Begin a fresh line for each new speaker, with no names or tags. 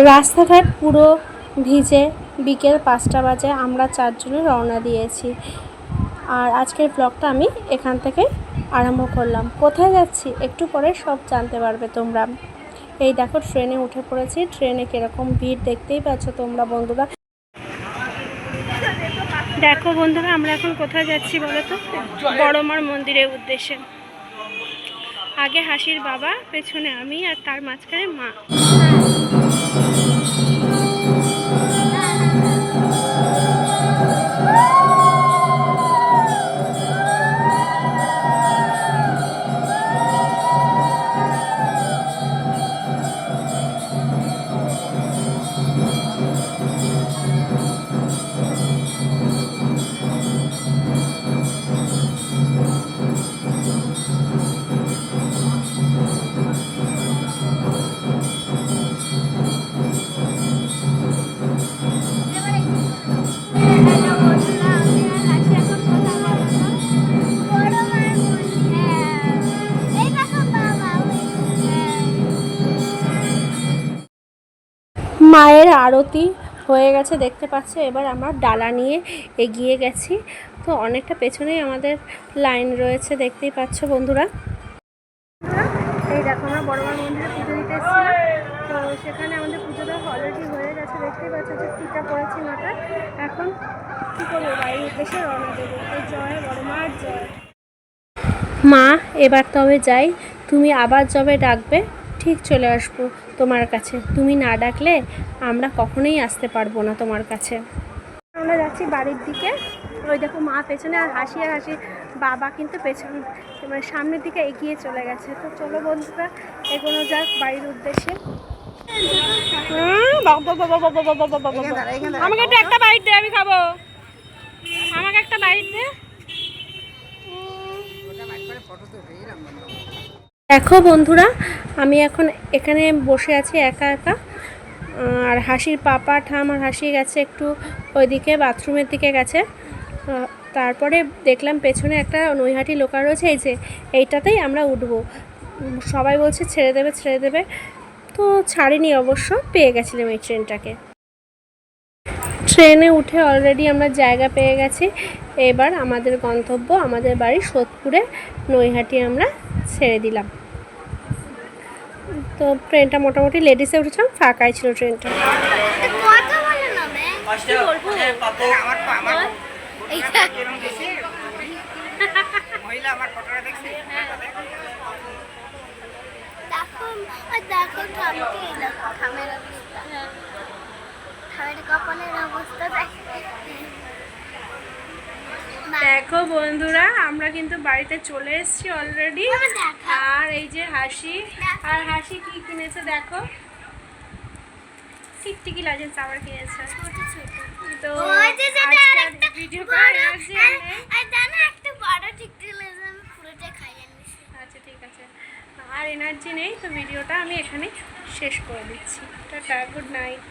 রাস্তাঘাট পুরো ভিজে বিকেল পাঁচটা বাজে, আমরা চারজনে রওনা দিয়েছি। আর আজকের ব্লগটা আমি এখান থেকে আরম্ভ করলাম। কোথায় যাচ্ছি একটু পরে সব জানতে পারবে তোমরা। এই দেখো, ট্রেনে উঠে পড়েছি। ট্রেনে কীরকম ভিড় দেখতেই পাচ্ছ তোমরা বন্ধুরা। দেখো বন্ধুরা, আমরা এখন কোথায় যাচ্ছি বলো তো? বড়মার মন্দিরের উদ্দেশ্যে। আগে হাসির বাবা, পেছনে আমি আর তার মাঝখানে মা। মায়ের আরতি হয়ে গেছে, দেখতে পাচ্ছ? এবার আমরা ডালা নিয়ে এগিয়ে গেছি। তো অনেকটা পেছনেই আমাদের লাইন রয়েছে, দেখতেই পাচ্ছ বন্ধুরা। এই দেখো আমরা বড়মার মন্দিরে পুজো দিতে এসেছিলাম। তো সেখানে আমাদের পুজো দেওয়া অলরেডি হয়ে গেছে, দেখতেই পাচ্ছ যে টিকা পড়েছি মাথায় এখন কী করব বাড়ির উদ্দেশ্যে রওনা দেবো। এই জয় বড়মার জয়। মা, এবার তবে যাই। তুমি আবার যবে ডাকবে। ঠিক চলে আসব তোমার কাছে। তুমি না ডাকলে আমরা কখনোই আসতে পারব না তোমার কাছে। আমরা যাচ্ছি বাড়ির দিকে। ওই দেখো মা পেছনে আর হাসি আর হাসি। বাবা কিন্তু পেছনে মানে সামনের দিকে এগিয়ে চলে গেছে। তো চলো বন্ধুরা এগোনো যাক বাড়ির উদ্দেশ্যে। আমাকে একটু একটা বাইট দে আমি খাব। আমাকে একটা বাইট দে। দেখো বন্ধুরা, আমি এখন এখানে বসে আছি একা একা। আর হাসির পাপা ঠাম আর হাসি গেছে একটু ওইদিকে, বাথরুমের দিকে গেছে। তারপরে দেখলাম পেছনে একটা নৈহাটি লোকা রয়েছে, এই যে এইটাতেই আমরা উঠবো। সবাই বলছে ছেড়ে দেবে ছেড়ে দেবে। তো ছাড়িনি অবশ্য, পেয়ে গেছিলাম এই ট্রেনটাকে। ট্রেনে উঠে অলরেডি আমরা জায়গা পেয়ে গেছি। এবার আমাদের গন্তব্য, আমাদের বাড়ি সোদপুরে, নৈহাটি আমরা ছেড়ে দিলাম। তো ট্রেনটা মোটামুটি লেডিসে উঠেছিলাম ফাঁকাই ছিল ট্রেনটা।
দেখো বলে না ম্যাম
আমার তো আমার
এইটা
মহিলা আমার ফটোটা দেখছি
দেখো আর দেখো থামকে এই দেখো থামের অবস্থা থামের কপালের অবস্থা দেখো
দেখো বন্ধুরা আমরা কিন্তু বাড়িতে চলে এসেছি অলরেডি আর এই যে হাসি আর হাসি কি কিনেছে দেখো? টিকটিকি লাজেন্স আবার কিনেছে। তো ভিডিও
লেগে
আচ্ছা ঠিক আছে। আর এনার্জি নেই তো ভিডিওটা আমি এখানে শেষ করে দিচ্ছি। Tata good night